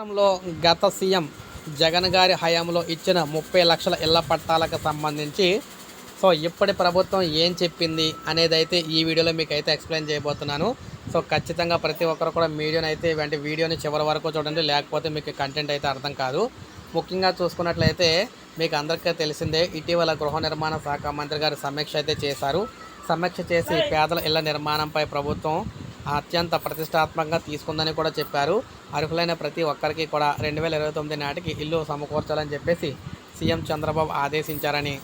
రాష్ట్రంలో గత సీఎం జగన్ గారి హయాంలో ఇచ్చిన ముప్పై లక్షల ఇళ్ళ పట్టాలకు సంబంధించి సో ఇప్పటి ప్రభుత్వం ఏం చెప్పింది అనేది అయితే ఈ వీడియోలో మీకు అయితే ఎక్స్ప్లెయిన్ చేయబోతున్నాను. సో ఖచ్చితంగా ప్రతి ఒక్కరు కూడా వీడియోని అయితే ఇలాంటి వీడియోని చివరి వరకు చూడండి లేకపోతే మీకు కంటెంట్ అయితే అర్థం కాదు. ముఖ్యంగా చూసుకున్నట్లయితే మీకు అందరికీ తెలిసిందే ఇటీవల గృహ నిర్మాణ శాఖ మంత్రి గారు సమీక్ష అయితే చేశారు. సమీక్ష చేసి పేదల ఇళ్ళ నిర్మాణంపై ప్రభుత్వం అత్యంత ప్రతిష్టాత్మకంగా తీసుకుందని కూడా చెప్పారు. అర్హులైన ప్రతి ఒక్కరికి కూడా రెండు వేల ఇరవై తొమ్మిది నాటికి ఇల్లు సమకూర్చాలని చెప్పేసి సీఎం చంద్రబాబు ఆదేశించారని.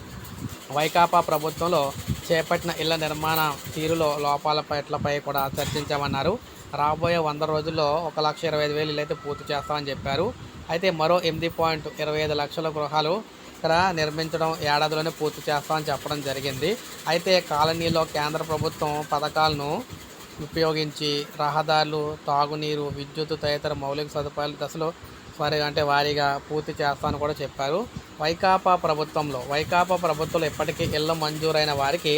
వైకాపా ప్రభుత్వంలో చేపట్టిన ఇళ్ళ నిర్మాణ తీరులో లోపాల పట్లపై కూడా చర్చించామన్నారు. రాబోయే వంద రోజుల్లో ఒక లక్ష ఇరవై ఐదు వేలు ఇల్లు అయితే పూర్తి చేస్తామని చెప్పారు. అయితే మరో ఎనిమిది పాయింట్ ఇరవై ఐదు లక్షల గృహాలు ఇక్కడ నిర్మించడం ఏడాదిలోనే పూర్తి చేస్తామని చెప్పడం జరిగింది. అయితే కాలనీలో కేంద్ర ప్రభుత్వం పథకాలను ఉపయోగించి రహదారులు తాగునీరు విద్యుత్ తదితర మౌలిక సదుపాయాలు దశలో వారి అంటే వారీగా పూర్తి చేస్తానని కూడా చెప్పారు. వైకాపా ప్రభుత్వంలో వైకాపా ప్రభుత్వంలో ఇప్పటికీ ఇళ్ళ మంజూరైన వారికి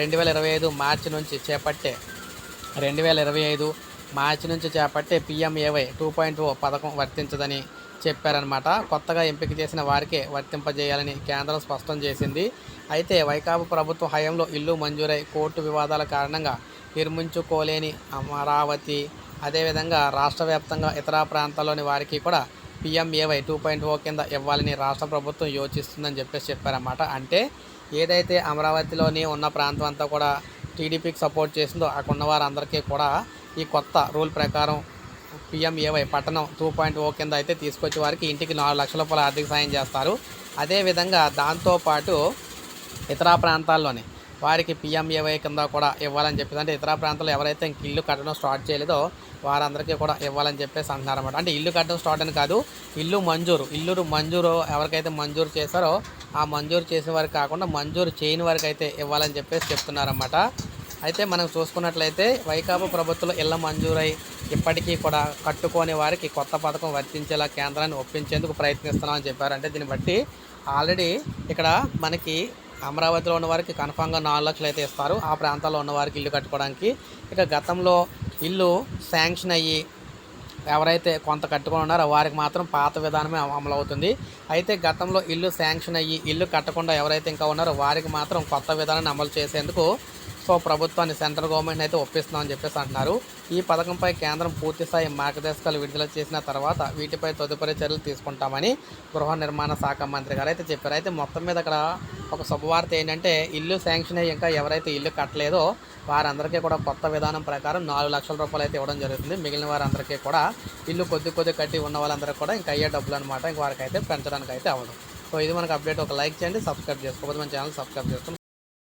రెండు వేల ఇరవై ఐదు మార్చి నుంచి చేపట్టే రెండు వేల ఇరవై ఐదు మార్చి నుంచి చేపట్టే పిఎంఏవై టూ పాయింట్ ఓ పథకం వర్తించదని చెప్పారనమాట కొత్తగా ఎంపిక చేసిన వారికే వర్తింపజేయాలని కేంద్రం స్పష్టం చేసింది. అయితే వైకాపా ప్రభుత్వ హయాంలో ఇల్లు మంజూరై కోర్టు వివాదాల కారణంగా నిర్మించుకోలేని అమరావతి. అదేవిధంగా రాష్ట్ర వ్యాప్తంగా ఇతర ప్రాంతాల్లోని వారికి కూడా పిఎంఏవై టూ పాయింట్ ఓ కింద ఇవ్వాలని రాష్ట్ర ప్రభుత్వం యోచిస్తుందని చెప్పేసి చెప్పారన్నమాట. అంటే ఏదైతే అమరావతిలోని ఉన్న ప్రాంతం అంతా కూడా టీడీపీకి సపోర్ట్ చేసిందో అక్కడ ఉన్న వారందరికీ కూడా ఈ కొత్త రూల్ ప్రకారం పిఎంఏవై పట్టణం టూ పాయింట్ ఓ కింద అయితే తీసుకొచ్చి వారికి ఇంటికి నాలుగు లక్షల రూపాయల ఆర్థిక సాయం చేస్తారు. అదేవిధంగా దాంతోపాటు ఇతర ప్రాంతాల్లోనే వారికి పిఎంఏవై కింద కూడా ఇవ్వాలని చెప్పేసి అంటే ఇతర ప్రాంతాల్లో ఎవరైతే ఇంక ఇల్లు కట్టడం స్టార్ట్ చేయలేదో వారందరికీ కూడా ఇవ్వాలని చెప్పేసి అంటున్నారన్నమాట. అంటే ఇల్లు కట్టడం స్టార్ట్ అని కాదు ఇల్లు మంజూరు ఇల్లు మంజూరు ఎవరికైతే మంజూరు చేశారో ఆ మంజూరు చేసిన వారికి కాకుండా మంజూరు చేయని వారికి అయితే ఇవ్వాలని చెప్పేసి చెప్తున్నారన్నమాట. అయితే మనం చూసుకున్నట్లయితే వైకాపా ప్రభుత్వంలో ఇళ్ళ మంజూరై ఇప్పటికీ కూడా కట్టుకోని వారికి కొత్త పథకం వర్తించేలా కేంద్రాన్ని ఒప్పించేందుకు ప్రయత్నిస్తున్నామని చెప్పారు. అంటే దీన్ని బట్టి ఆల్రెడీ ఇక్కడ మనకి అమరావతిలో ఉన్న వారికి కన్ఫామ్గా నాలుగు లక్షలు అయితే ఇస్తారు. ఆ ప్రాంతాల్లో ఉన్న వారికి ఇల్లు కట్టుకోవడానికి. ఇక గతంలో ఇల్లు శాంక్షన్ అయ్యి ఎవరైతే కొంత కట్టుకొని ఉన్నారో వారికి మాత్రం పాత విధానమే అమలు అవుతుంది అయితే గతంలో ఇల్లు శాంక్షన్ అయ్యి ఇల్లు కట్టకుండా ఎవరైతే ఇంకా ఉన్నారో వారికి మాత్రం కొత్త విధానాన్ని అమలు చేసేందుకు సో ప్రభుత్వాన్ని సెంట్రల్ గవర్నమెంట్ అయితే ఒప్పిస్తున్నామని చెప్పేసి అంటున్నారు. ఈ పథకంపై కేంద్రం పూర్తిస్థాయి మార్గదర్శకాలు విడుదల చేసిన తర్వాత వీటిపై తదుపరి చర్యలు తీసుకుంటామని గృహ నిర్మాణ శాఖ మంత్రి గారు అయితే చెప్పారు. అయితే మొత్తం మీద అక్కడ ఒక శుభవార్త ఏంటంటే ఇల్లు శాంక్షన్ అయ్యి ఇంకా ఎవరైతే ఇల్లు కట్టలేదో వారందరికీ కూడా కొత్త విధానం ప్రకారం నాలుగు లక్షల రూపాయలు అయితే ఇవ్వడం జరుగుతుంది. మిగిలిన వారందరికీ కూడా ఇల్లు కొద్ది కొద్ది కట్టి ఉన్న వాళ్ళందరికీ కూడా ఇంకా అయ్యే డబ్బులు అనమాట ఇంక వారికి అయితే పెంచడానికి అయితే అవ్వదు. సో ఇది మనకు అప్డేట్. ఒక లైక్ చేయండి సబ్స్క్రైబ్ చేసుకోకపోతే మన ఛానల్ సబ్స్క్రైబ్ చేసుకుని